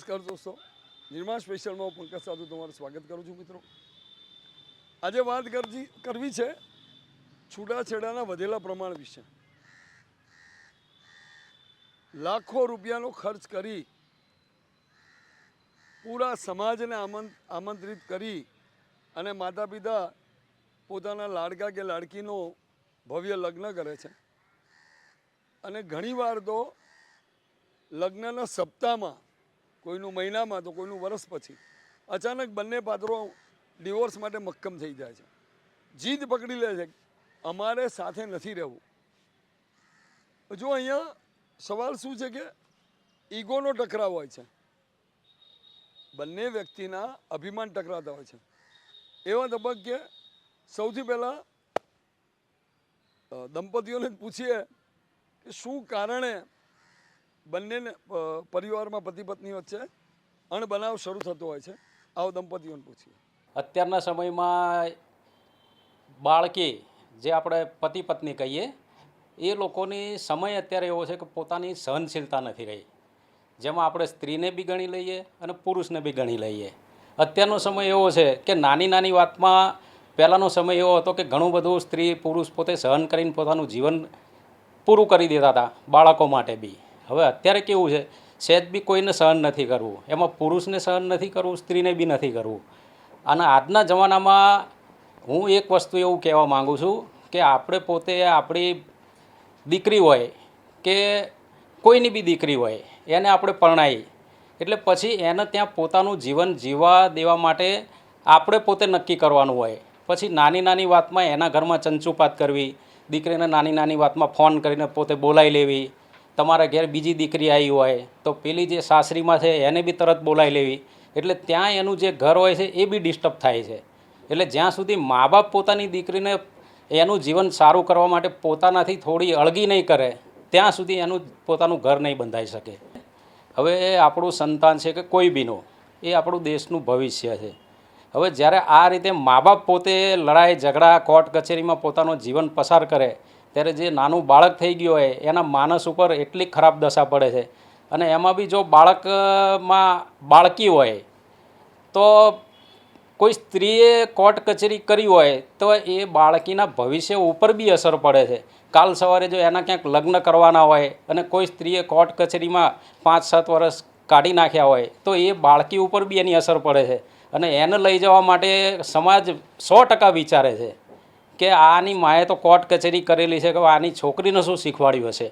નમસ્કાર દોસ્તો. નિર્માણ સ્પેશિયલમાં હું પંકજ સાધુ તમારું સ્વાગત કરું છું મિત્રો. આજે વાત કરજી કરવી છે છૂટાછેડાના વધેલા પ્રમાણ વિશે. લાખો રૂપિયાનો ખર્ચ કરી પૂરા સમાજને આમંત્રિત કરી અને માતા પિતા પોતાના લાડકા કે લાડકીનો ભવ્ય લગ્ન કરે છે. અને ઘણીવાર તો લગ્નના સપ્તાહમાં કોઈનું મહિનામાં તો કોઈનું વર્ષ પછી અચાનક બંને પાત્રો ડિવોર્સ માટે મક્કમ થઈ જાય છે. જીદ પકડી લે છે અમારે સાથે નથી રહેવું. જો અહીંયા સવાલ શું છે કે ઈગોનો ટકરાવ હોય છે. બંને વ્યક્તિના અભિમાન ટકરાતા હોય છે. એવા તબક્કે સૌથી પહેલાં દંપતીઓને પૂછીએ કે શું કારણે બંનેને પરિવારમાં પતિ પત્ની વચ્ચે અણબનાવ શરૂ થતો હોય છે. આવો દંપતીઓને પૂછીએ. અત્યારના સમયમાં બાળકી જે આપણે પતિ પત્ની કહીએ, એ લોકોની સમય અત્યારે એવો છે કે પોતાની સહનશીલતા નથી રહી. જેમાં આપણે સ્ત્રીને બી ગણી લઈએ અને પુરુષને બી ગણી લઈએ. અત્યારનો સમય એવો છે કે નાની નાની વાતમાં પહેલાંનો સમય એવો હતો કે ઘણું બધું સ્ત્રી પુરુષ પોતે સહન કરીને પોતાનું જીવન પૂરું કરી દેતા હતા, બાળકો માટે બી. હવે અત્યારે કેવું છે સહેજ બી કોઈને સહન નથી કરવું. એમાં પુરુષને સહન નથી કરવું, સ્ત્રીને બી નથી કરવું. અને આજના જમાનામાં હું એક વસ્તુ એવું કહેવા માગું છું કે આપણે પોતે આપણી દીકરી હોય કે કોઈની બી દીકરી હોય, એને આપણે પરણાવી એટલે પછી એને ત્યાં પોતાનું જીવન જીવવા દેવા માટે આપણે પોતે નક્કી કરવાનું હોય. પછી નાની નાની વાતમાં એના ઘરમાં ચંચુપાત કરવી, દીકરીને નાની નાની વાતમાં ફોન કરીને પોતે બોલાવી લેવી તમારા ઘેર બીજી દીકરી આવી હોય, તો પેલી જે સાસરીમાં છે એને બી તરત બોલાવી લેવી. એટલે ત્યાં એનું જે ઘર હોય છે એ બી ડિસ્ટર્બ થાય છે. એટલે જ્યાં સુધી મા બાપ પોતાની દીકરીને એનું જીવન સારું કરવા માટે પોતાનાથી થોડી અળગી નહીં કરે, ત્યાં સુધી એનું પોતાનું ઘર નહીં બંધાઈ શકે. હવે એ આપણું સંતાન છે કે કોઈ બીનું એ આપણું દેશનું ભવિષ્ય છે. હવે જ્યારે આ રીતે મા બાપ પોતે લડાઈ, ઝઘડા, કોર્ટ, કચેરીમાં પોતાનું જીવન પસાર કરે ત્યારે જે નાનું બાળક થઈ ગયું હોય, એના માનસ ઉપર એટલી ખરાબ દશા પડે છે. અને એમાં બી જો બાળકમાં બાળકી હોય, તો કોઈ સ્ત્રીએ કોર્ટ કચેરી કરી હોય, તો એ બાળકીના ભવિષ્ય ઉપર બી અસર પડે છે. કાલ સવારે જો એના ક્યાંક લગ્ન કરવાના હોય અને કોઈ સ્ત્રીએ કોર્ટ કચેરીમાં પાંચ, સાત વર્ષ કાઢી નાખ્યા હોય, તો એ બાળકી ઉપર બી એની અસર પડે છે. અને એને લઈ જવા માટે સમાજ સો ટકા વિચારે છે. કે આની માએ તો કોર્ટ કચેરી કરેલી છે કે આની છોકરીને શું શીખવાડ્યું હશે?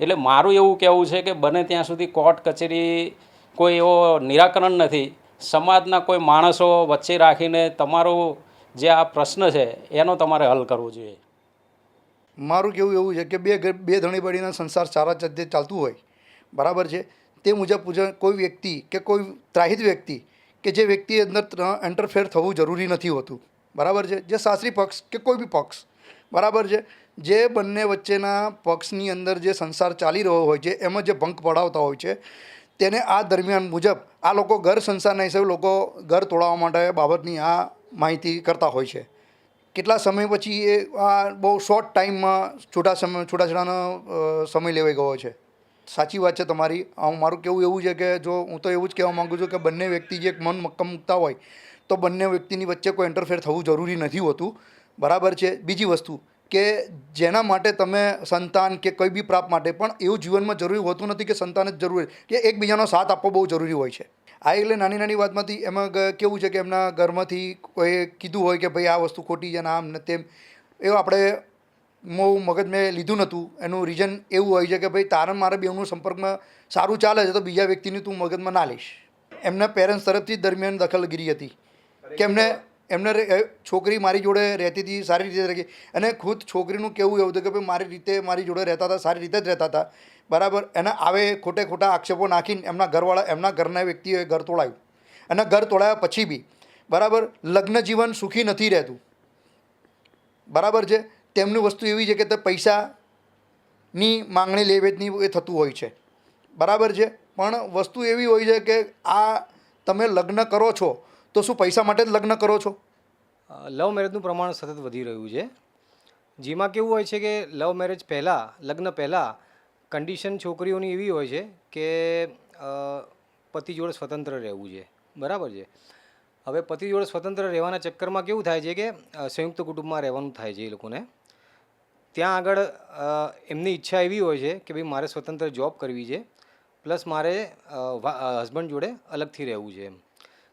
એટલે મારું એવું કહેવું છે કે બને ત્યાં સુધી કોર્ટ કચેરી કોઈ એવો નિરાકરણ નથી. સમાજના કોઈ માણસો વચ્ચે રાખીને તમારો જે આ પ્રશ્ન છે, એનો તમારે હલ કરવો જોઈએ. મારું કેવું એવું છે કે બે બે ધણી બળીના સંસાર સારા રીતે ચાલતું હોય. બરાબર છે? તે મુજબ પૂજન કોઈ વ્યક્તિ કે કોઈ ત્રાહિત વ્યક્તિ કે જે વ્યક્તિ અંદર એન્ટરફેર થવું જરૂરી નથી હોતું. બરાબર છે? જે સાસરી પક્ષ કે કોઈ બી પક્ષ. બરાબર છે? જે બંને વચ્ચેના પક્ષની અંદર જે સંસાર ચાલી રહ્યો હોય છે, એમાં જે ભંક પડાવતા હોય છે, તેને આ દરમિયાન મુજબ આ લોકો ઘર સંસારના હિસાબે લોકો ઘર તોડાવવા માટે બાબતની આ માહિતી કરતા હોય છે. કેટલા સમય પછી એ આ બહુ શોર્ટ ટાઈમમાં છૂટા સમય છૂટાછેડાનો સમય લેવાઈ ગયો છે? સાચી વાત છે તમારી. મારું કેવું એવું છે કે જો હું તો એવું જ કહેવા માગું છું કે બંને વ્યક્તિ જે મન મક્કમ મૂકતા હોય તો બંને વ્યક્તિની વચ્ચે કોઈ ઇન્ટરફેર થવું જરૂરી નથી હોતું. બરાબર છે? બીજી વસ્તુ કે જેના માટે તમે સંતાન કે કોઈ બી પ્રાપ્ત માટે પણ એવું જીવનમાં જરૂરી હોતું નથી કે સંતાન જ જરૂરી કે એકબીજાનો સાથ આપવો બહુ જરૂરી હોય છે. આ એટલે નાની નાની વાતમાંથી એમાં કેવું છે કે એમના ઘરમાંથી કોઈ કીધું હોય કે ભાઈ આ વસ્તુ ખોટી છે ને આમ ને તેમ, એવું આપણે બહુ મગજ મેં લીધું નહોતું એનું રીઝન એવું હોય છે કે ભાઈ તારણ મારા બેઉનું સંપર્કમાં સારું ચાલે છે તો બીજા વ્યક્તિની તું મગજમાં ના લઈશ. એમના પેરેન્ટ્સ તરફથી દરમિયાન દખલગીરી હતી. કે એમને એમને છોકરી મારી જોડે રહેતી હતી, સારી રીતે રહી. અને ખુદ છોકરીનું કેવું એવું હતું કે ભાઈ, મારી રીતે મારી જોડે રહેતા હતા, સારી રીતે જ રહેતા હતા. બરાબર? એને આવે ખોટે ખોટા આક્ષેપો નાખીને એમના ઘરવાળા, એમના ઘરના વ્યક્તિએ ઘર તોડાયું. અને ઘર તોડાયા પછી બી, બરાબર? લગ્ન જીવન સુખી નથી રહેતું. બરાબર છે? તેમની વસ્તુ એવી છે કે તે પૈસાની માંગણી લે વેચની એ થતું હોય છે. બરાબર છે? પણ વસ્તુ એવી હોય છે કે આ તમે લગ્ન કરો છો તો શું પૈસા માટે જ લગ્ન કરો છો? લવ મેરેજનું પ્રમાણ સતત વધી રહ્યું છે. જેમાં કેવું હોય છે કે લવ મેરેજ પહેલાં, લગ્ન પહેલાં કન્ડિશન છોકરીઓની એવી હોય છે કે પતિ જોડે સ્વતંત્ર રહેવું છે. બરાબર છે? હવે પતિ જોડે સ્વતંત્ર રહેવાના ચક્કરમાં કેવું થાય છે કે સંયુક્ત કુટુંબમાં રહેવાનું થાય છે એ લોકોને. ત્યાં આગળ એમની ઈચ્છા એવી હોય છે કે ભાઈ મારે સ્વતંત્ર જોબ કરવી છે, પ્લસ મારે હસબન્ડ જોડે અલગથી રહેવું છે એમ.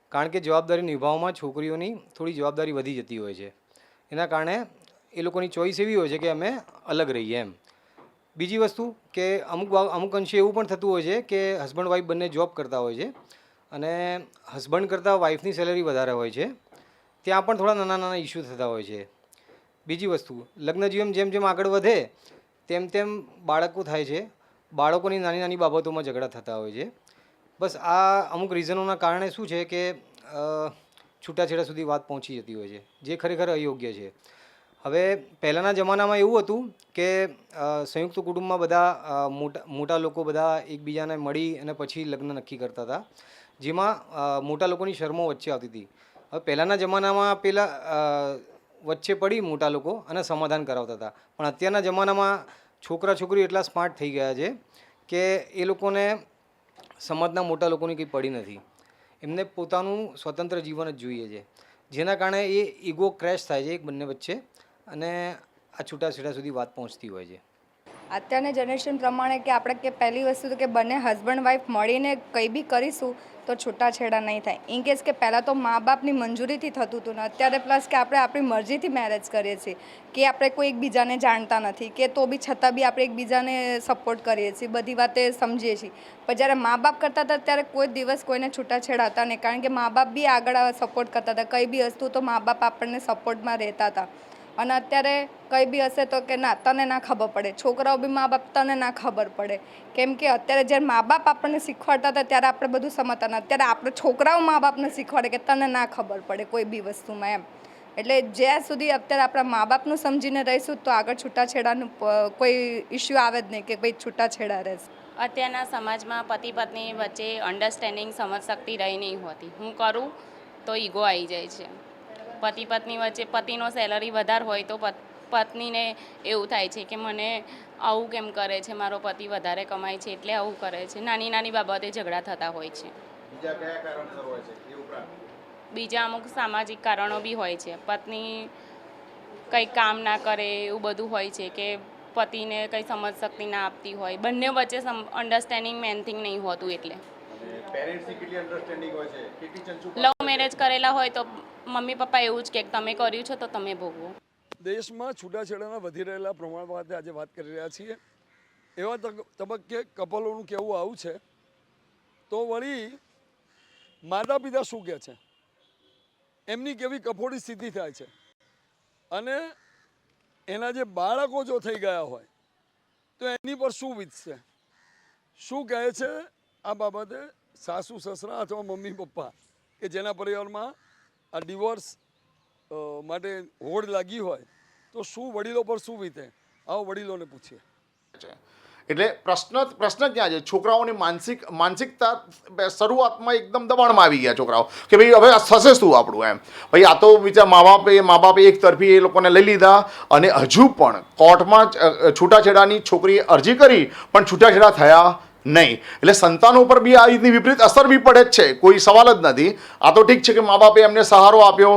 કારણ કે જવાબદારી નિભાવવામાં છોકરીઓની થોડી જવાબદારી વધી જતી હોય છે. એના કારણે એ લોકોની ચોઈસ એવી હોય છે કે અમે અલગ રહીએ એમ. બીજી વસ્તુ કે અમુક અમુક અંશે એવું પણ થતું હોય છે કે હસબન્ડ વાઈફ બંને જોબ કરતા હોય છે અને હસબન્ડ કરતાં વાઈફની સેલેરી વધારે હોય છે. ત્યાં પણ થોડા નાના નાના ઇસ્યુ થતા હોય છે. બીજી વસ્તુ, લગ્ન જીવન જેમ જેમ આગળ વધે તેમ તેમ બાળકો થાય છે. બાળકોની નાની નાની બાબતોમાં ઝઘડા થતા હોય છે. બસ આ અમુક રીઝનોના કારણે શું છે કે છૂટાછેડા સુધી વાત પહોંચી જતી હોય છે, જે ખરેખર અયોગ્ય છે. હવે પહેલાંના જમાનામાં એવું હતું કે સંયુક્ત કુટુંબમાં બધા મોટા મોટા લોકો બધા એકબીજાને મળી અને પછી લગ્ન નક્કી કરતા હતા. જેમાં મોટા લોકોની શરમો વચ્ચે આવતી હતી. હવે પહેલાંના જમાનામાં પેલા વચ્ચે પડી મોટા લોકો અને સમાધાન કરાવતા હતા. પણ અત્યારના જમાનામાં છોકરા છોકરી એટલા સ્માર્ટ થઈ ગયા છે કે એ લોકોને સમાજના મોટા લોકોની કંઈ પડી નથી. એમને પોતાનું સ્વતંત્ર જીવન જ જોઈએ છે. જેના કારણે એ ઈગો ક્રેશ થાય છે એક બંને વચ્ચે અને આ છૂટાછેડા સુધી વાત પહોંચતી હોય છે. અત્યારની જનરેશન પ્રમાણે કે આપણે કે પહેલી વસ્તુ તો કે બંને હસબન્ડ વાઈફ મળીને કંઈ બી કરીશું તો છૂટાછેડા નહીં થાય. ઇન કેસ કે પહેલાં તો મા બાપની મંજૂરીથી થતું હતું ને, અત્યારે પ્લસ કે આપણે આપણી મરજીથી મેરેજ કરીએ છીએ, કે આપણે કોઈ એકબીજાને જાણતા નથી, કે તો બી છતાં બી આપણે એકબીજાને સપોર્ટ કરીએ છીએ, બધી વાતે સમજીએ છીએ. પણ જ્યારે મા બાપ કરતા હતા ત્યારે કોઈ દિવસ કોઈને છૂટાછેડા હતા નહીં, કારણ કે મા બાપ બી આગળ સપોર્ટ કરતા હતા. કંઈ બી વસ્તુ તો મા બાપ આપણને સપોર્ટમાં રહેતા હતા. અને અત્યારે કંઈ બી હશે તો કે ના, તને ના ખબર પડે. છોકરાઓ બી મા બાપ તને ના ખબર પડે. કેમ કે અત્યારે જ્યારે મા બાપ આપણને શીખવાડતા હતા ત્યારે આપણે બધું સમજતા હતા. અત્યારે આપણે છોકરાઓ મા બાપને શીખવાડે કે તને ના ખબર પડે કોઈ બી વસ્તુમાં એમ. એટલે જ્યાં સુધી અત્યારે આપણા મા બાપનું સમજીને રહીશું તો આગળ છૂટાછેડાનું કોઈ ઇશ્યુ આવે જ નહીં કે ભાઈ છૂટાછેડા રહેશે. અત્યારના સમાજમાં પતિ પત્ની વચ્ચે અન્ડરસ્ટેન્ડિંગ સમજ શક્તિ રહી નહીં હોતી. હું કરું તો ઈગો આવી જાય છે. પતિ પત્ની વચ્ચે પતિનો સેલરી વધારે હોય તો પત- પત્નીને એવું થાય છે કે મને આવું કેમ કરે છે મારો પતિ વધારે કમાય છે એટલે આવું કરે છે. નાની નાની બાબતે ઝઘડા થતા હોય છે. બીજા અમુક સામાજિક કારણો બી હોય છે. પત્ની કંઈ કામ ના કરે એવું બધું હોય છે કે પતિને કંઈ સમજ શક્તિ ના આપતી હોય. બંને વચ્ચે અન્ડરસ્ટેન્ડિંગ મેન થિંગ નહીં હોતું એટલે. લવ મેરેજ કરેલા હોય તો મમ્મી પપ્પા એવું જ કે તમે કર્યું છે તો તમે ભોગવો. દેશમાં છૂટાછેડાના વધી રહેલા પ્રમાણ બાબતે આજે વાત કરી રહ્યા છીએ. એવા તબક્કે કપલોનું કહેવું આવું છે, તો વળી માતા પિતા શું કહે છે? એમની કેવી કફોડી સ્થિતિ થાય છે? અને એના જે બાળકો જો થઈ ગયા હોય, તો એની પર શું વીતશે? શું કહે છે આ બાબતે સાસુ, સસરા અથવા મમ્મી, પપ્પા કે જેના પરિવારમાં આ ડિવોર્સ માટે હોડ લાગી હોય તો શું વડીલો પર શું વીતે? આવો વડીલોને પૂછીએ. એટલે પ્રશ્ન પ્રશ્ન ક્યાં છે? છોકરાઓની માનસિક, માનસિકતા શરૂઆતમાં એકદમ દબાણમાં આવી ગયા છોકરાઓ. કે ભાઈ, હવે આ થશે શું આપણું એમ? ભાઈ, આ તો બીજા મા બાપે મા બાપે એક તરફી એ લોકોને લઈ લીધા અને હજુ પણ કોર્ટમાં છૂટાછેડાની છોકરીએ અરજી કરી, પણ છૂટાછેડા થયા નહીં. એટલે સંતાનો પર બી આ રીતની વિપરીત અસર બી પડે જ છે. કોઈ સવાલ જ નથી. આ તો ઠીક છે કે મા બાપે એમને સહારો આપ્યો.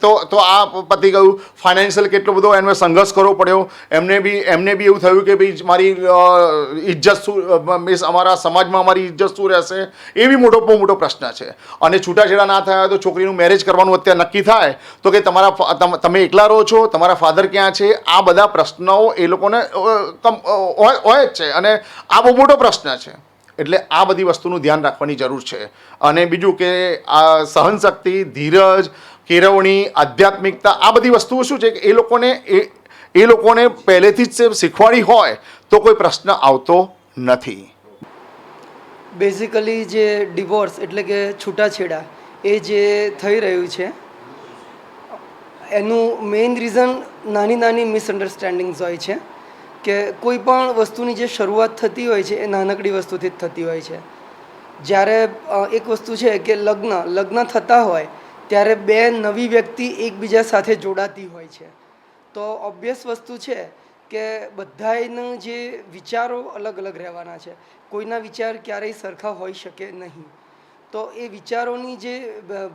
તો તો આ પતી ગયું. ફાઇનાન્શિયલ કેટલો બધો એમને સંઘર્ષ કરવો પડ્યો. એમને બી એમને બી એવું થયું કે ભાઈ મારી ઇજ્જત શું મીન્સ અમારા સમાજમાં અમારી ઇજ્જત શું રહેશે? એ બી મોટો, બહુ મોટો પ્રશ્ન છે. અને છૂટાછેડા ના થયા તો છોકરીનું મેરેજ કરવાનું અત્યારે નક્કી થાય, તો કે તમારા તમે એકલા રહો છો, તમારા ફાધર ક્યાં છે? આ બધા પ્રશ્નો એ લોકોને હોય જ છે. અને આ બહુ મોટો પ્રશ્ન છે. એટલે આ બધી વસ્તુનું ધ્યાન રાખવાની જરૂર છે. અને બીજું કે આ સહનશક્તિ, ધીરજ, કેળવણી, આધ્યાત્મિકતા, આ બધી વસ્તુઓ શું છે કે એ લોકોને એ એ લોકોને પહેલેથી જ શીખવાડી હોય તો કોઈ પ્રશ્ન આવતો નથી. બેઝિકલી જે ડિવોર્સ એટલે કે છૂટાછેડા એ જે થઈ રહ્યું છે, એનું મેઇન રીઝન નાની નાની મિસઅન્ડરસ્ટેન્ડિંગ્સ હોય છે. કે કોઈ પણ વસ્તુની જે શરૂઆત થતી હોય છે એ નાનકડી વસ્તુથી જ થતી હોય છે. જ્યારે એક વસ્તુ છે કે લગ્ન લગ્ન થતા હોય ત્યારે બે નવી વ્યક્તિ એકબીજા સાથે જોડાતી હોય છે. તો ઓબ્વિયસ વસ્તુ છે કે બધાયના જે વિચારો અલગ અલગ રહેવાના છે. કોઈના વિચાર ક્યારેય સરખા હોઈ શકે નહીં. તો એ વિચારોની જે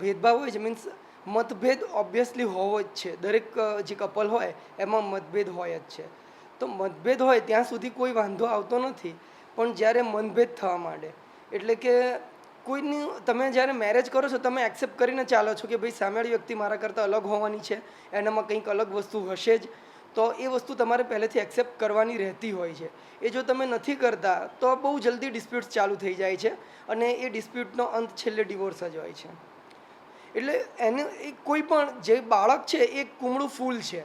ભેદભાવ હોય છે મીન્સ મતભેદ ઓબ્વિયસલી હોવો જ છે. દરેક જે કપલ હોય એમાં મતભેદ હોય જ છે. તો મતભેદ હોય ત્યાં સુધી કોઈ વાંધો આવતો નથી. પણ જ્યારે મનભેદ થવા માંડે, એટલે કે કોઈની, તમે જ્યારે મેરેજ કરો છો, તમે એક્સેપ્ટ કરીને ચાલો છો કે ભાઈ સામેવાળી વ્યક્તિ મારા કરતાં અલગ હોવાની છે, એનામાં કંઈક અલગ વસ્તુ હશે જ, તો એ વસ્તુ તમારે પહેલેથી એક્સેપ્ટ કરવાની રહેતી હોય છે. એ જો તમે નથી કરતા, તો બહુ જલ્દી ડિસ્પ્યુટ્સ ચાલુ થઈ જાય છે અને એ ડિસ્પ્યુટનો અંત છેલ્લે ડિવોર્સ જ હોય છે. એટલે એને, એ કોઈ પણ જે બાળક છે, એ કુમળું ફૂલ છે.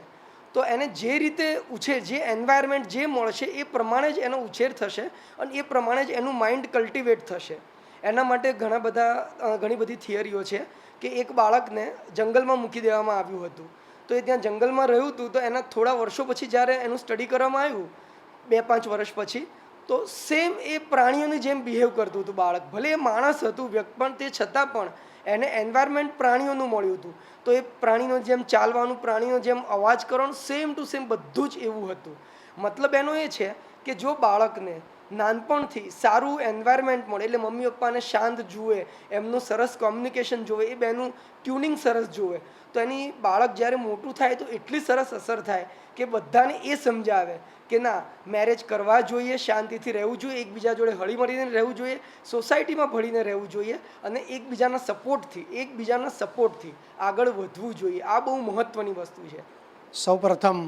તો એને જે રીતે ઉછેર જે એન્વાયરમેન્ટ જે મળશે એ પ્રમાણે જ એનો ઉછેર થશે અને એ પ્રમાણે જ એનું માઇન્ડ કલ્ટિવેટ થશે. એના માટે ઘણા બધા ઘણી બધી થિયરીઓ છે કે એક બાળકને જંગલમાં મૂકી દેવામાં આવ્યું હતું. તો એ ત્યાં જંગલમાં રહ્યું હતું તો એના થોડા વર્ષો પછી જ્યારે એનું સ્ટડી કરવામાં આવ્યું, બે પાંચ વર્ષ પછી, તો સેમ એ પ્રાણીઓની જેમ બિહેવ કરતું હતું બાળક. ભલે એ માણસ હતું વ્યક્ત પણ તે છતાં પણ એને એન્વાયરમેન્ટ પ્રાણીઓનું મળ્યું હતું. તો એ પ્રાણીનો જેમ ચાલવાનું, પ્રાણીનો જેમ અવાજ કરવાનું સેમ ટુ સેમ બધું જ એવું હતું. મતલબ એનો એ છે કે જો બાળકને નાનપણથી સારું એન્વાયરમેન્ટ મળે, એટલે મમ્મી પપ્પાને શાંત જુએ, એમનું સરસ કોમ્યુનિકેશન જોવે, એ બેનું ટ્યુનિંગ સરસ જોવે, તો એની બાળક જ્યારે મોટું થાય તો એટલી સરસ અસર થાય કે બધાને એ સમજાવે કે ના મેરેજ કરવા જોઈએ, શાંતિથી રહેવું જોઈએ, એકબીજા જોડે હળીમળીને રહેવું જોઈએ સોસાયટીમાં ભળીને રહેવું જોઈએ અને એકબીજાના સપોર્ટથી એકબીજાના સપોર્ટથી આગળ વધવું જોઈએ. આ બહુ મહત્ત્વની વસ્તુ છે. સૌપ્રથમ,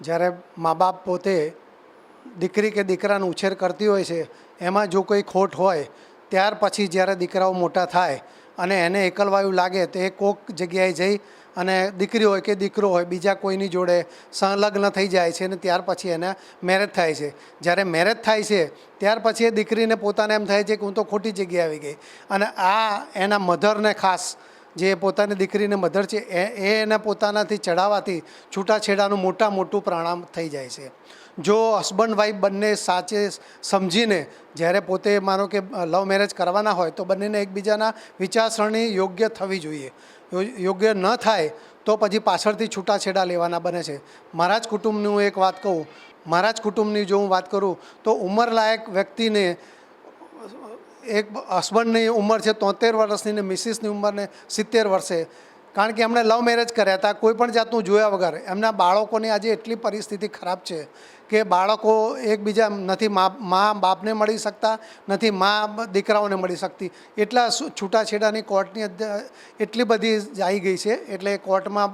જ્યારે મા બાપ પોતે દીકરી કે દીકરાનો ઉછેર કરતી હોય છે, એમાં જો કોઈ ખોટ હોય, ત્યાર પછી જ્યારે દીકરાઓ મોટા થાય અને એને એકલવાયું લાગે, તો એ કોક જગ્યાએ જઈ અને દીકરી હોય કે દીકરો હોય, બીજા કોઈની જોડે સંલગ્ન થઈ જાય છે અને ત્યાર પછી એને મેરેજ થાય છે. જ્યારે મેરેજ થાય છે, ત્યાર પછી એ દીકરીને પોતાને એમ થાય છે કે હું તો ખોટી જગ્યાએ આવી ગઈ. અને આ એના મધરને ખાસ જે પોતાની દીકરીને મધર છે, એ એને પોતાનાથી ચડાવવાથી છૂટાછેડાનું મોટા મોટું પ્રાણામ થઈ જાય છે. જો હસબન્ડ વાઈફ બંને સાચે સમજીને જ્યારે પોતે માનો કે લવ મેરેજ કરવાના હોય તો બંનેને એકબીજાના વિચારસરણી યોગ્ય થવી જોઈએ. યોગ્ય ન થાય તો પછી પાછળથી છૂટાછેડા લેવાના બને છે. મારા જ કુટુંબની હું એક વાત કહું. મારા જ કુટુંબની જો હું વાત કરું તો ઉંમરલાયક વ્યક્તિને, એક હસબન્ડની ઉંમર છે તોતેર વર્ષની ને મિસિસની ઉંમરને સિત્તેર વર્ષે. કારણ કે એમણે લવ મેરેજ કર્યા હતા, કોઈ પણ જાતનું જોયા વગર. એમના બાળકોની આજે એટલી પરિસ્થિતિ ખરાબ છે કે બાળકો એકબીજા નથી મા મા બાપને મળી શકતા, નથી મા દીકરાઓને મળી શકતી. એટલા છૂટાછેડાની કોર્ટની એટલી બધી આવી ગઈ છે, એટલે કોર્ટમાં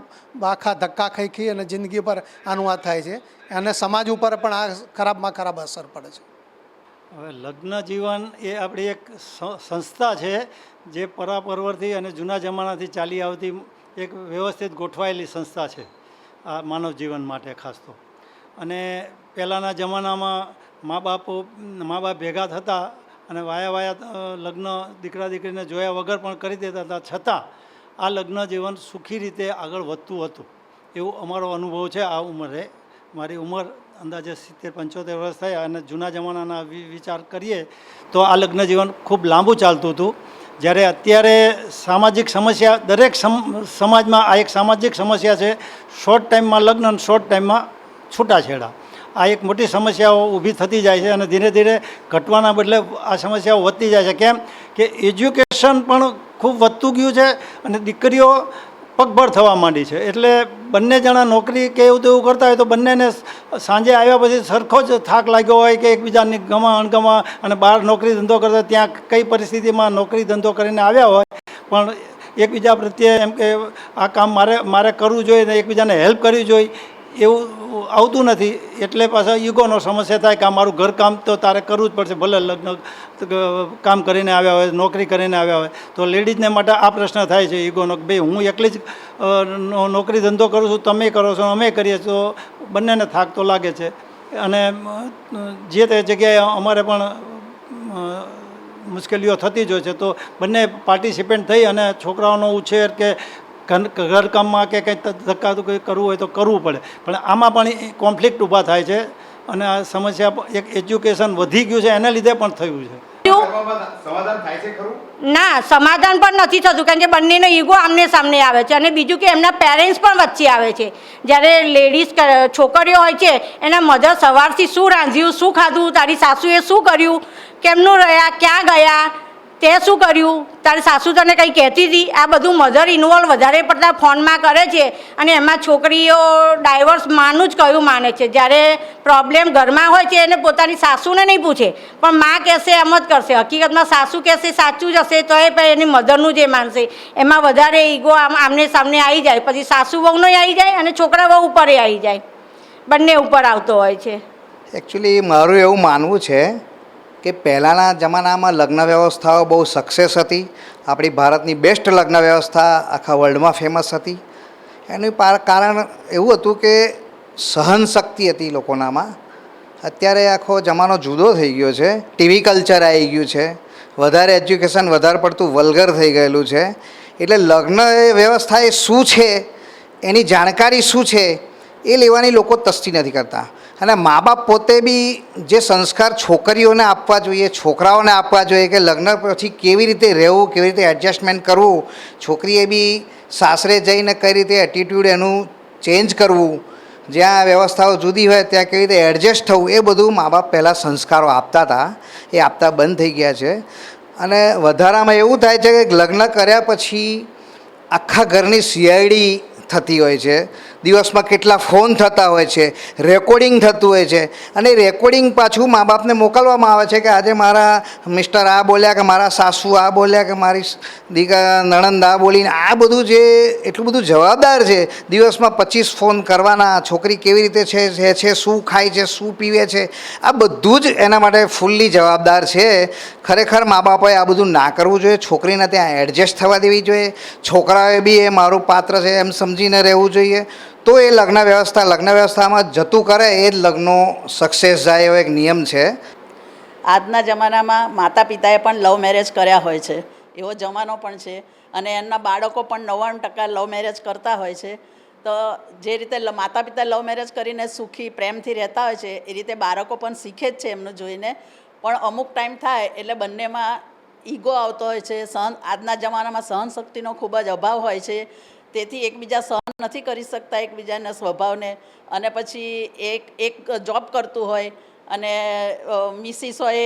આખા ધક્કા ખાઈ અને જિંદગી પર આ થાય છે. અને સમાજ ઉપર પણ આ ખરાબમાં ખરાબ અસર પડે છે. હવે લગ્ન જીવન એ આપણી એક સંસ્થા છે, જે પરાપર્વથી અને જૂના જમાનાથી ચાલી આવતી એક વ્યવસ્થિત ગોઠવાયેલી સંસ્થા છે આ માનવ જીવન માટે ખાસ તો. અને પહેલાંના જમાનામાં મા બાપો, મા બાપ ભેગા થતા અને વાયા વાયા લગ્ન દીકરા દીકરીને જોયા વગર પણ કરી દેતા હતા. છતાં આ લગ્ન જીવન સુખી રીતે આગળ વધતું હતું. એવું અમારો અનુભવ છે. આ ઉંમરે મારી ઉંમર અંદાજે સિત્તેર, પંચોતેર વર્ષ થયા અને જૂના જમાનાના વિચાર કરીએ તો આ લગ્ન જીવન ખૂબ લાંબુ ચાલતું હતું. જ્યારે અત્યારે સામાજિક સમસ્યા, દરેક સમ, સમાજમાં આ એક સામાજિક સમસ્યા છે શોર્ટ ટાઈમમાં લગ્ન અને શોર્ટ ટાઈમમાં છૂટાછેડા. આ એક મોટી સમસ્યાઓ ઊભી થતી જાય છે અને ધીરે ધીરે ઘટવાના બદલે આ સમસ્યાઓ વધતી જાય છે. કેમ કે એજ્યુકેશન પણ ખૂબ વધતું ગયું છે અને દીકરીઓ પગભર થવા માંડી છે. એટલે બંને જણા નોકરી કે એવું તેવું કરતા હોય તો બંનેને સાંજે આવ્યા પછી સરખો જ થાક લાગ્યો હોય કે એકબીજાની ગમા અણગમા અને બહાર નોકરી ધંધો કરતા ત્યાં કઈ પરિસ્થિતિમાં નોકરી ધંધો કરીને આવ્યા હોય, પણ એકબીજા પ્રત્યે એમ કે આ કામ મારે મારે કરવું જોઈએ ને એકબીજાને હેલ્પ કરવી જોઈએ એવું આવતું નથી. એટલે પાછા ઈગોનો સમસ્યા થાય કે આ મારું ઘરકામ તો તારે કરવું જ પડશે. ભલે લગ્ન કામ કરીને આવ્યા હોય, નોકરી કરીને આવ્યા હોય. તો લેડીઝને માટે આ પ્રશ્ન થાય છે ઈગોનો કે ભાઈ હું એકલી જ નોકરી ધંધો કરું છું, તમે કરો છો, અમે કરીએ તો બંનેને થાક તો લાગે છે. અને જે તે જગ્યાએ અમારે પણ મુશ્કેલીઓ થતી જ હોય છે. તો બંને પાર્ટિસિપેન્ટ થઈ અને છોકરાઓનો ઉછેર કે ઘરકામમાં કે કંઈ ધક્કા કંઈ કરવું હોય તો કરવું પડે. પણ આમાં પણ કોન્ફ્લિક્ટ ઊભા થાય છે અને આ સમસ્યા એક એજ્યુકેશન વધી ગયું છે એના લીધે પણ થયું છે. બીજું સમાધાન થાય છે ખરું? ના સમાધાન પણ નથી થતું કારણ કે બંનેનો ઈગો આમને સામને આવે છે અને બીજું કે એમના પેરેન્ટ્સ પણ વચ્ચે આવે છે. જ્યારે લેડીઝ છોકરીઓ હોય છે એના મધર સવારથી શું રાંધ્યું શું ખાધું તારી સાસુએ શું કર્યું કેમનું રહ્યા ક્યાં ગયા તે શું કર્યું? તારી સાસુ તને કંઈ કહેતી હતી? આ બધું મધર ઇન્વોલ્વ વધારે પડતા ફોનમાં કરે છે અને એમાં છોકરીઓ ડાયવર્સ માનું જ કયું માને છે. જ્યારે પ્રોબ્લેમ ઘરમાં હોય છે એને પોતાની સાસુને નહીં પૂછે. પણ માં કહેશે એમ જ કરશે. હકીકતમાં સાસુ કહેશે સાચું જ હશે તો એ એની મધરનું જે માનશે. એમાં વધારે ઈગો આમ આમને સામને આવી જાય. પછી સાસુ વહુનો આવી જાય અને છોકરા વહુ ઉપર આવી જાય. બંને ઉપર આવતો હોય છે. એકચ્યુઅલી મારું એવું માનવું છે કે પહેલાંના જમાનામાં લગ્ન વ્યવસ્થાઓ બહુ સક્સેસ હતી. આપણી ભારતની બેસ્ટ લગ્ન વ્યવસ્થા આખા વર્લ્ડમાં ફેમસ હતી. એનું કારણ એવું હતું કે સહનશક્તિ હતી લોકોનામાં. અત્યારે આખો જમાનો જુદો થઈ ગયો છે. ટીવી કલ્ચર આવી ગયું છે. વધારે એજ્યુકેશન વધારે પડતું વલ્ગર થઈ ગયેલું છે. એટલે લગ્ન વ્યવસ્થા એ શું છે? એની જાણકારી શું છે? એ લેવાની લોકો તસ્તી નથી કરતા. અને મા બાપ પોતે બી જે સંસ્કાર છોકરીઓને આપવા જોઈએ, છોકરાઓને આપવા જોઈએ કે લગ્ન પછી કેવી રીતે રહેવું, કેવી રીતે એડજસ્ટમેન્ટ કરવું, છોકરીએ બી સાસરે જઈને કઈ રીતે એટીટ્યૂડ એનું ચેન્જ કરવું, જ્યાં વ્યવસ્થાઓ જુદી હોય ત્યાં કેવી રીતે એડજસ્ટ થવું, એ બધું મા બાપ પહેલાં સંસ્કારો આપતા હતા, એ આપતા બંધ થઈ ગયા છે. અને વધારામાં એવું થાય છે કે લગ્ન કર્યા પછી આખા ઘરની સીઆઈડી થતી હોય છે. દિવસમાં કેટલા ફોન થતા હોય છે, રેકોર્ડિંગ થતું હોય છે. અને રેકોર્ડિંગ પાછું મા બાપને મોકલવામાં આવે છે કે આજે મારા મિસ્ટર આ બોલ્યા કે મારા સાસુ આ બોલ્યા કે મારી દીકરા નણંદ આ બોલીને આ બધું જે એટલું બધું જવાબદાર છે, દિવસમાં પચીસ ફોન કરવાના, છોકરી કેવી રીતે છે છે શું ખાય છે, શું પીવે છે, આ બધું જ એના માટે ફૂલ્લી જવાબદાર છે. ખરેખર મા બાપોએ આ બધું ના કરવું જોઈએ, છોકરીને ત્યાં એડજસ્ટ થવા દેવી જોઈએ છોકરાઓએ બી એ મારું પાત્ર છે એમ સમજીને રહેવું જોઈએ. તો એ લગ્ન વ્યવસ્થા, લગ્ન વ્યવસ્થામાં જતું કરે એ જ લગ્નો સક્સેસ જાય એવો એક નિયમ છે. આજના જમાનામાં માતા પિતાએ પણ લવ મેરેજ કર્યા હોય છે. એવો જમાનો પણ છે અને એમના બાળકો પણ નવ્વાણું ટકા લવ મેરેજ કરતા હોય છે. તો જે રીતે માતા પિતા લવ મેરેજ કરીને સુખી, પ્રેમથી રહેતા હોય છે, એ રીતે બાળકો પણ શીખે જ છે એમનું જોઈને. પણ અમુક ટાઈમ થાય એટલે બંનેમાં ઈગો આવતો હોય છે. સહન, આજના જમાનામાં સહનશક્તિનો ખૂબ જ અભાવ હોય છે. તેથી એકબીજા સહન નથી કરી શકતા એકબીજાના સ્વભાવને. અને પછી એક એક જોબ કરતું હોય અને મિસિસ હોય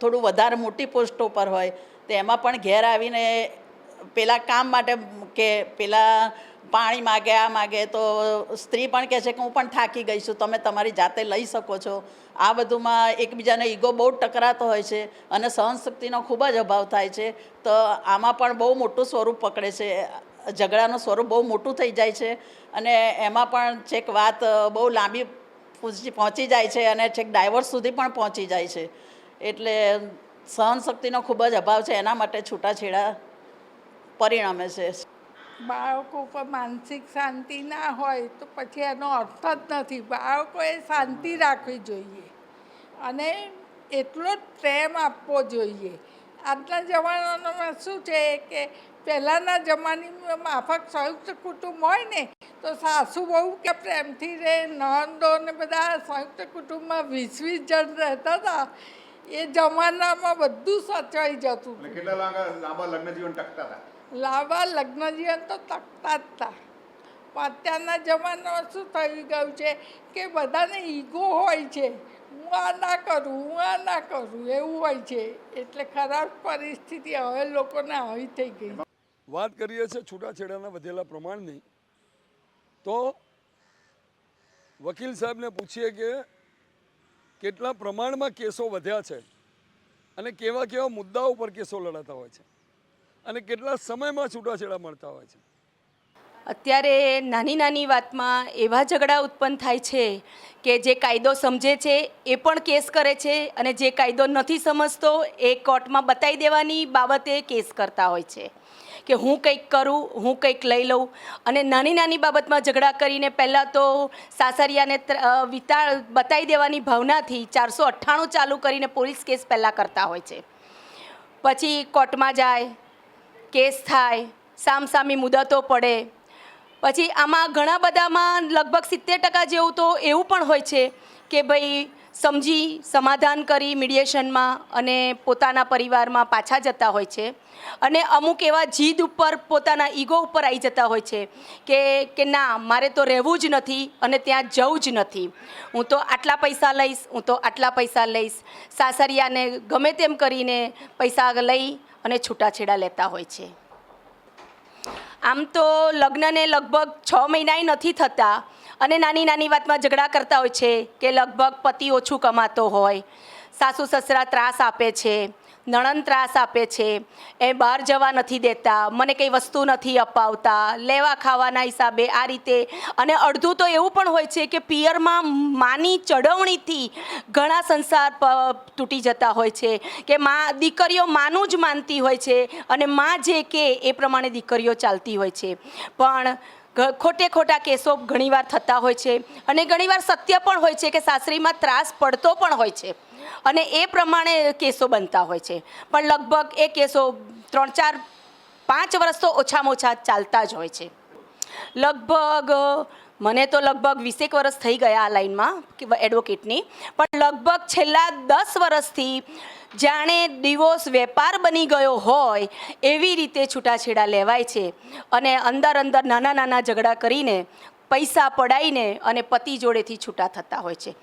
થોડું વધારે મોટી પોસ્ટો પર હોય, તો એમાં પણ ઘેર આવીને પેલા કામ માટે કે પેલા પાણી માગે, આ માગે, તો સ્ત્રી પણ કહે છે કે હું પણ થાકી ગઈ છું, તમે તમારી જાતે લઈ શકો છો. આ બધુંમાં એકબીજાને ઈગો બહુ ટકરાતો હોય છે અને સહનશક્તિનો ખૂબ જ અભાવ થાય છે. તો આમાં પણ બહુ મોટું સ્વરૂપ પકડે છે. ઝઘડાનું સ્વરૂપ બહુ મોટું થઈ જાય છે અને એમાં પણ છેક વાત બહુ લાંબી પહોંચી જાય છે અને છેક ડાયવર્સ સુધી પણ પહોંચી જાય છે. એટલે સહનશક્તિનો ખૂબ જ અભાવ છે, એના માટે છૂટાછેડા પરિણમે છે. બાળકો પર માનસિક શાંતિ ના હોય તો પછી એનો અર્થ જ નથી. બાળકોએ શાંતિ રાખવી જોઈએ અને એટલો જ પ્રેમ આપવો જોઈએ. આજના જમાનામાં શું છે કે પહેલાંના જમાનામાં માફક સંયુક્ત કુટુંબ હોય ને તો સાસુ બહુ કે પ્રેમથી રહે નંદો ને બધા સંયુક્ત કુટુંબમાં વીસ વીસ જણ રહેતા હતા. એ જમાનામાં બધું સચવાઈ જતું હતું. કેટલા લાંબા લગ્ન જીવન ટકતા હતા? લાંબા લગ્ન જીવન તો તકતા જ હતા. પણ અત્યારના જમાનામાં શું થઈ ગયું છે કે બધાને ઈગો હોય છે. હું આ ના કરું હું આ ના કરું એવું હોય છે. એટલે ખરાબ પરિસ્થિતિ હવે લોકોને આવી થઈ ગઈ વાત કરીએ છીએ છૂટાછેડાના વધેલા પ્રમાણની, તો વકીલ સાહેબને પૂછીએ કે કેટલા પ્રમાણમાં કેસો વધ્યા છે અને કેવા કેવા મુદ્દાઓ ઉપર કેસો લડાતા હોય છે અને કેટલા સમયમાં છૂટાછેડા મળતા હોય છે. અત્યારે નાની નાની વાતમાં એવા ઝઘડા ઉત્પન્ન થાય છે કે જે કાયદો સમજે છે, એ પણ કેસ કરે છે અને જે કાયદો નથી સમજતો, એ કોર્ટમાં બતાવી દેવાની બાબતે કેસ કરતા હોય છે. કે હું કંઈક કરું, હું કંઈક લઈ લઉં અને નાની નાની બાબતમાં ઝઘડા કરીને પહેલાં તો સાસરિયાને વિતા બતાવી દેવાની ભાવનાથી ચારસો અઠ્ઠાણું ચાલુ કરીને પોલીસ કેસ પહેલાં કરતા હોય છે. પછી કોર્ટમાં જાય, કેસ થાય, સામસામી મુદતો પડે પછી આમાં ઘણા બધામાં લગભગ સિત્તેર ટકા જેવું તો એવું પણ હોય છે કે ભાઈ સમજી, સમાધાન કરી મીડિયેશનમાં અને પોતાના પરિવારમાં પાછા જતા હોય છે. અને અમુક એવા જીદ ઉપર પોતાના ઈગો ઉપર આવી જતા હોય છે કે કે ના, મારે તો રહેવું જ નથી અને ત્યાં જવું જ નથી. હું તો આટલા પૈસા લઈશ, હું તો આટલા પૈસા લઈશ. સાસરિયાને ગમે તેમ કરીને પૈસા લઈ અને છૂટાછેડા લેતા હોય છે. આમ તો લગ્નને લગભગ છ મહિનાય નથી થતા અને નાની નાની વાતમાં ઝઘડા કરતા હોય છે કે લગભગ પતિ ઓછું કમાતો હોય, સાસુ સસરા ત્રાસ આપે છે. નણંદ ત્રાસ આપે છે. એ બહાર જવા નથી દેતા, મને કંઈ વસ્તુ નથી અપાવતા, લેવા ખાવાના હિસાબે આ રીતે. અને અડધું તો એવું પણ હોય છે કે પિયરમાં માની ચડવણીથી ઘણા સંસાર તૂટી જતા હોય છે. કે માં, દીકરીઓ માનું જ માનતી હોય છે અને માં જે કે એ પ્રમાણે દીકરીઓ ચાલતી હોય છે. પણ ખોટે ખોટા કેસો ઘણીવાર થતા હોય છે અને ઘણીવાર સત્ય પણ હોય છે કે સાસરીમાં ત્રાસ પડતો પણ હોય છે. અને એ પ્રમાણે કેસો બનતા હોય છે. પણ લગભગ એ કેસો ત્રણ ચાર પાંચ વર્ષ તો ઓછામાં ઓછા ચાલતા જ હોય છે. લગભગ, મને તો લગભગ વીસેક વર્ષ થઈ ગયા આ લાઈનમાં એડવોકેટની, પણ લગભગ છેલ્લા દસ વર્ષથી જાણે ડિવોર્સ વેપાર બની ગયો હોય એવી રીતે છૂટાછેડા લેવાય છે. અને અંદર અંદર નાના નાના ઝઘડા કરીને પૈસા પડાવીને અને પતિ જોડેથી છૂટા થતા હોય છે.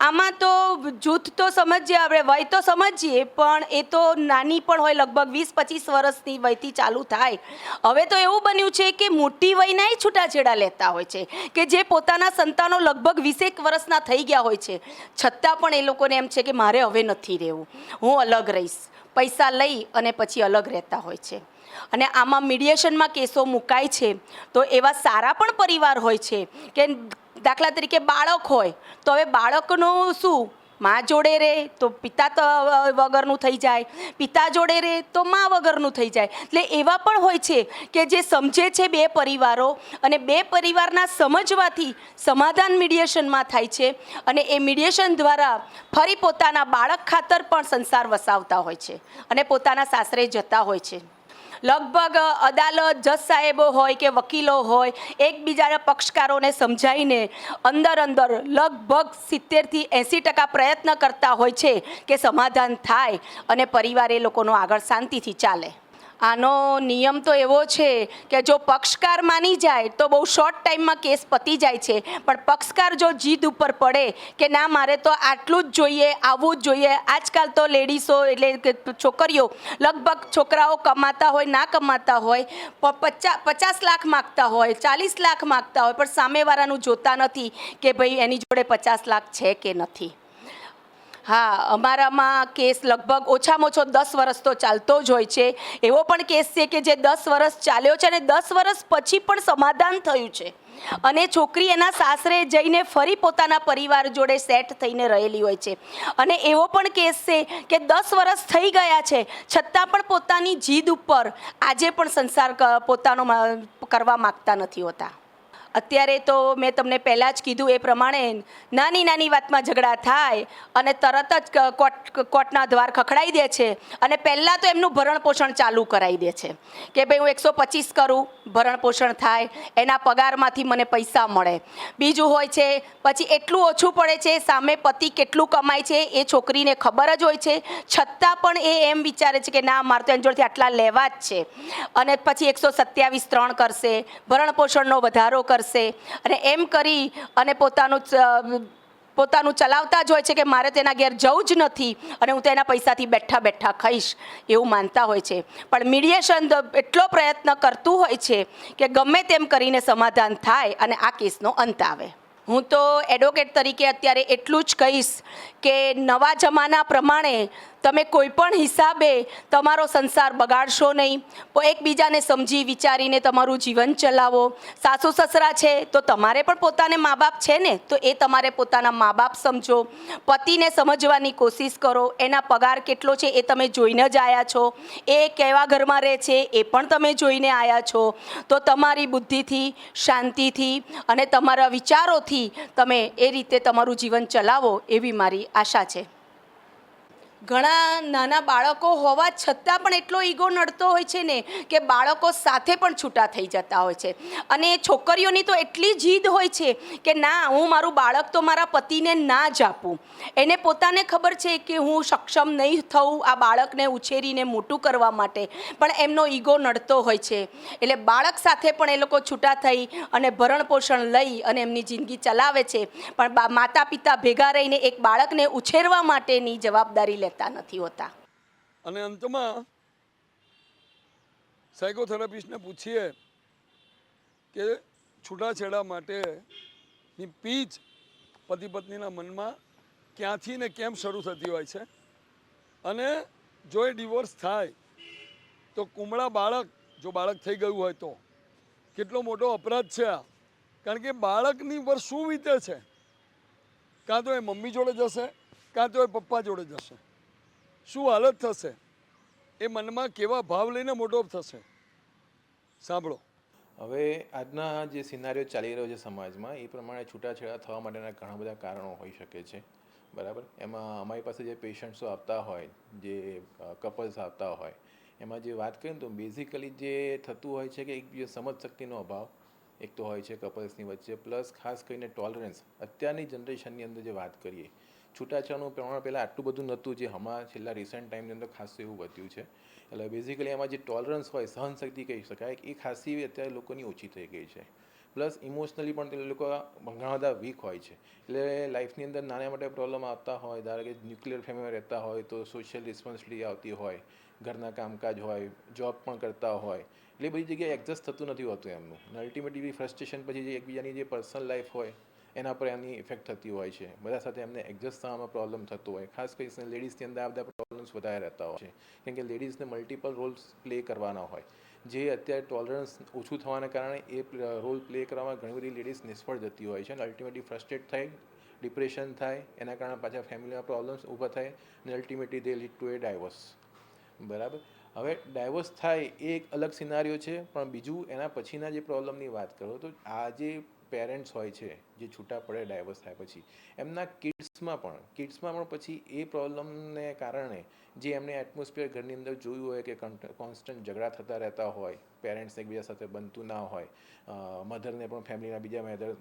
આમાં તો જૂથ તો સમજીએ આપણે, વય તો સમજીએ, પણ એ તો નાની પણ હોય, લગભગ વીસ પચીસ વર્ષની વયથી ચાલુ થાય. હવે તો એવું બન્યું છે કે મોટી વયનાય છૂટાછેડા લેતા હોય છે, કે જે પોતાના સંતાનો લગભગ વીસેક વર્ષના થઈ ગયા હોય છે. છતાં પણ એ લોકોને એમ છે કે મારે હવે નથી રહેવું. હું અલગ રહીશ. પૈસા લઈ અને પછી અલગ રહેતા હોય છે. અને આમાં મીડિયેશનમાં કેસો મુકાય છે. તો એવા સારા પણ પરિવાર હોય છે કે દાખલા તરીકે બાળક હોય, તો હવે બાળકનું શું? માં જોડે રહે તો પિતા તો વગરનું થઈ જાય. પિતા જોડે રહે તો માં વગરનું થઈ જાય. એટલે એવા પણ હોય છે કે જે સમજે છે બે પરિવારો અને બે પરિવારના સમજવાથી સમાધાન મીડિયેશનમાં થાય છે અને એ મીડિયેશન દ્વારા ફરી પોતાના બાળક ખાતર પણ સંસાર વસાવતા હોય છે અને પોતાના સાસરે જતા હોય છે. લગભગ અદાલત, જજ સાહેબો હોય કે વકીલો હોય, એકબીજાના પક્ષકારોને સમજાવીને અંદર અંદર લગભગ સિત્તેરથી એંસી ટકા પ્રયત્ન કરતા હોય છે કે સમાધાન થાય અને પરિવાર એ લોકોનો આગળ શાંતિથી ચાલે. આનો નિયમ તો એવો છે કે જો પક્ષકાર માની જાય તો બહુ શોર્ટ ટાઈમમાં કેસ પતી જાય છે. પણ પક્ષકાર જો જીદ ઉપર પડે કે ના, મારે તો આટલું જ જોઈએ આવવું જ જોઈએ. આજકાલ તો લેડીસો એટલે કે છોકરીઓ લગભગ છોકરાઓ કમાતા હોય, ના કમાતા હોય પચાસ પચાસ લાખ માગતા હોય, ચાલીસ લાખ માગતા હોય, પણ સામેવાળાનું જોતા નથી કે ભાઈ એની જોડે પચાસ લાખ છે કે નથી. હા, અમારામાં કેસ લગભગ ઓછામાં ઓછો દસ વર્ષ તો ચાલતો જ હોય છે. એવો પણ કેસ છે કે જે દસ વર્ષ ચાલ્યો છે અને દસ વર્ષ પછી પણ સમાધાન થયું છે. અને છોકરી એના સાસરે જઈને ફરી પોતાના પરિવાર જોડે સેટ થઈને રહેલી હોય છે. અને એવો પણ કેસ છે કે દસ વર્ષ થઈ ગયા છે, છતાં પણ પોતાની જીદ ઉપર આજે પણ સંસાર પોતાનો કરવા માગતા નથી હોતા. અત્યારે તો મેં તમને પહેલાં જ કીધું એ પ્રમાણે નાની નાની વાતમાં ઝઘડા થાય અને તરત જ કોટ કોર્ટ કોર્ટના દ્વાર ખખડાઈ દે છે અને પહેલાં તો એમનું ભરણ પોષણ ચાલુ કરાવી દે છે કે ભાઈ હું એકસો પચીસ કરું, ભરણ પોષણ થાય, એના પગારમાંથી મને પૈસા મળે. બીજું હોય છે, પછી એટલું ઓછું પડે છે, સામે પતિ કેટલું કમાય છે, એ છોકરીને ખબર જ હોય છે, છતાં પણ એ એમ વિચારે છે કે ના, મારે તો એની જોડેથી આટલા લેવા જ છે. અને પછી એકસો સત્યાવીસ ત્રણ કરશે, ભરણ પોષણનો વધારો કરશે અને એમ કરી અને પોતાનું પોતાનું ચલાવતા જ હોય છે કે મારે તેના ઘેર જવું જ નથી અને હું તેના પૈસાથી બેઠા બેઠા ખાઈશ. એવું માનતા હોય છે. પણ મીડિયેશન એટલો પ્રયત્ન કરતું હોય છે કે ગમે તેમ કરીને સમાધાન થાય અને આ કેસનો અંત આવે. હું તો એડવોકેટ તરીકે અત્યારે એટલું જ કહીશ કે નવા જમાના પ્રમાણે તમે કોઈ પણ હિસાબે તમારો સંસાર બગાડશો નહીં. એકબીજાને સમજી વિચારીને તમારું જીવન ચલાવો. સાસુ સસરા છે, તો તમારે પણ પોતાને મા બાપ છે ને? તો એ તમારે પોતાના મા બાપ સમજો. પતિને સમજવાની કોશિશ કરો. એના પગાર કેટલો છે એ તમે જોઈને જ આવ્યા છો. એ કેવા ઘરમાં રહે છે એ પણ તમે જોઈને આવ્યા છો. તો તમારી બુદ્ધિથી, શાંતિથી અને તમારા વિચારોથી તમે એ રીતે તમારું જીવન ચલાવો એવી મારી આશા છે. ઘણા નાના બાળકો હોવા છતાં પણ એટલો ઈગો નડતો હોય છે ને કે બાળકો સાથે પણ છૂટા થઈ જતા હોય છે. અને છોકરીઓની તો એટલી જીદ હોય છે કે ના, હું મારું બાળક તો મારા પતિને ના જ આપું. એને પોતાને ખબર છે કે હું સક્ષમ નહીં થવું આ બાળકને ઉછેરીને મોટું કરવા માટે. પણ એમનો ઈગો નડતો હોય છે. એટલે બાળક સાથે પણ એ લોકો છૂટા થઈ અને ભરણપોષણ લઈ અને એમની જિંદગી ચલાવે છે. પણ માતા પિતા ભેગા રહીને એક બાળકને ઉછેરવા માટેની જવાબદારી લેતા નથી હોતા. અને અંતમાં સાયકોથેરાપિસ્ટને પૂછીએ કે છૂટાછેડા માટેની પીચ પતિ પત્નીના મનમાં ક્યાંથી ને કેમ શરૂ થતી હોય છે? અને જો એ ડિવોર્સ થાય, તો કુમળા બાળક, જો બાળક થઈ ગયું હોય તો કેટલો મોટો અપરાધ છે આ? કારણ કે બાળકની ઉપર શું વીતે છે? કાં તો એ મમ્મી જોડે જશે, કાં તો એ પપ્પા જોડે જશે. શું હાલત થશે? એ મનમાં કેવા ભાવ લઈને મોટો થશે? સાંભળો. હવે આજના જે સિનારીઓ ચાલી રહ્યો છે સમાજમાં, એ પ્રમાણે છૂટાછેડા થવા માટેના ઘણા બધા કારણો હોઈ શકે છે. બરાબર? એમાં અમારી પાસે જે પેશન્ટ્સો આવતા હોય, જે કપલ્સ આવતા હોય, એમાં જે વાત કરીએ તો બેઝિકલી જે થતું હોય છે કે એકબીજા સમજ શક્તિનો અભાવ, એક તો હોય છે કપલ્સની વચ્ચે, પ્લસ ખાસ કરીને ટોલરન્સ અત્યારની જનરેશનની અંદર જે વાત કરીએ છૂટાછેડાનું પ્રમાણ પહેલાં આટલું બધું નહોતું જે હમણાં છેલ્લા રિસન્ટ ટાઈમની અંદર ખાસું એવું વધ્યું છે. એટલે બેઝિકલી એમાં જે ટોલરન્સ હોય, સહનશક્તિ કહી શકાય, એ ખાસી અત્યારે લોકોની ઓછી થઈ ગઈ છે. પ્લસ ઇમોશનલી પણ તે લોકો ઘણા બધા વીક હોય છે. એટલે લાઈફની અંદર નાના મોટા પ્રોબ્લેમ આવતા હોય, ધારો કે ન્યુક્લિયર ફેમિલીમાં રહેતા હોય તો સોશિયલ રિસ્પોન્સિબિલિટી આવતી હોય, ઘરના કામકાજ હોય જોબ પણ કરતા હોય, એટલે બધી જગ્યાએ એડજસ્ટ થતું નથી હોતું એમનું. અને અલ્ટિમેટલી ફ્રસ્ટ્રેશન પછી જે એકબીજાની જે પર્સનલ લાઈફ હોય એના પર એની ઇફેક્ટ થતી હોય છે. બધા સાથે એમને એડજસ્ટ થવામાં પ્રોબ્લેમ થતો હોય. ખાસ કરીને લેડીઝની અંદર આ બધા પ્રોબ્લેમ્સ વધારે રહેતા હોય છે. કેમ કે લેડીઝને મલ્ટિપલ રોલ્સ પ્લે કરવાના હોય. જે અત્યારે ટોલરન્સ ઓછું થવાના કારણે એ રોલ પ્લે કરવામાં ઘણી બધી લેડીઝ નિષ્ફળ જતી હોય છે અને અલ્ટિમેટલી ફ્રસ્ટ્રેટ થાય ડિપ્રેશન થાય, એના કારણે પાછા ફેમિલીમાં પ્રોબ્લેમ્સ ઊભા થાય અને ultimately they lead to a divorce બરાબર? હવે ડાયવર્સ થાય એ એક અલગ સિનારીઓ છે, પણ બીજું એના પછીના જે પ્રોબ્લેમની વાત કરો તો આ જે પેરેન્ટ્સ હોય છે, જે છૂટા પડે ડાયવર્સ થાય પછી. એમના કિડ્સમાં પણ કિડ્સમાં પણ પછી એ પ્રોબ્લેમને કારણે જે એમને એટમોસ્ફિયર ઘરની અંદર જોયું હોય કે કોન્સ્ટન્ટ ઝઘડા થતા રહેતા હોય પેરેન્ટ્સ એકબીજા સાથે બનતું ના હોય. મધરને પણ ફેમિલીના બીજા મેધર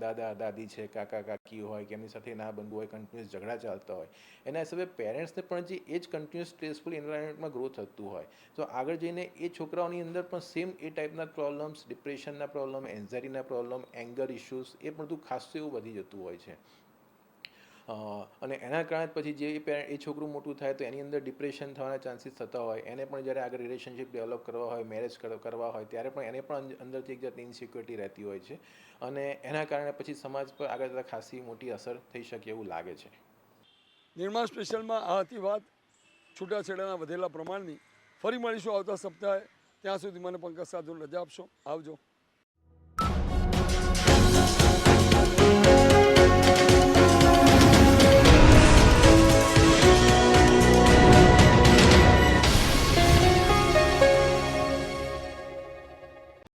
દાદા, દાદી છે, કાકા, કાકી હોય કે એમની સાથે ના બનવું હોય કન્ટિન્યુઅસ ઝઘડા ચાલતા હોય. એના હિસાબે પેરેન્ટ્સને પણ જે એ જ કન્ટિન્યુઅસ સ્ટ્રેસફુલ એન્વાયરમેન્ટમાં ગ્રો થતું હોય. તો આગળ જઈને એ છોકરાઓની અંદર પણ સેમ એ ટાઈપના પ્રોબ્લેમ્સ ડિપ્રેશનના પ્રોબ્લેમ એન્ઝાયટીના પ્રોબ્લેમ એંગર ઇશ્યુઝ એ બધું ખાસું એવું વધી જતું હોય છે. અને એના કારણે પછી જે એ છોકરું મોટું થાય તો એની અંદર ડિપ્રેશન થવાના ચાન્સીસ થતા હોય. એને પણ જ્યારે આગળ રિલેશનશિપ ડેવલપ કરવા હોય મેરેજ કરવા હોય, ત્યારે પણ એને પણ અંદરથી એક જાતની ઇન્સિક્યોરિટી રહેતી હોય છે. અને એના કારણે પછી સમાજ પર આગળ જતાં ખાસી મોટી અસર થઈ શકે એવું લાગે છે. નિર્માણ સ્પેશિયલમાં આ હતી વાત છૂટાછેડાના વધેલા પ્રમાણની. ફરી મળીશું આવતા સપ્તાહે. ત્યાં સુધી મને પંકજ સાધુ રજા આપશો. આવજો.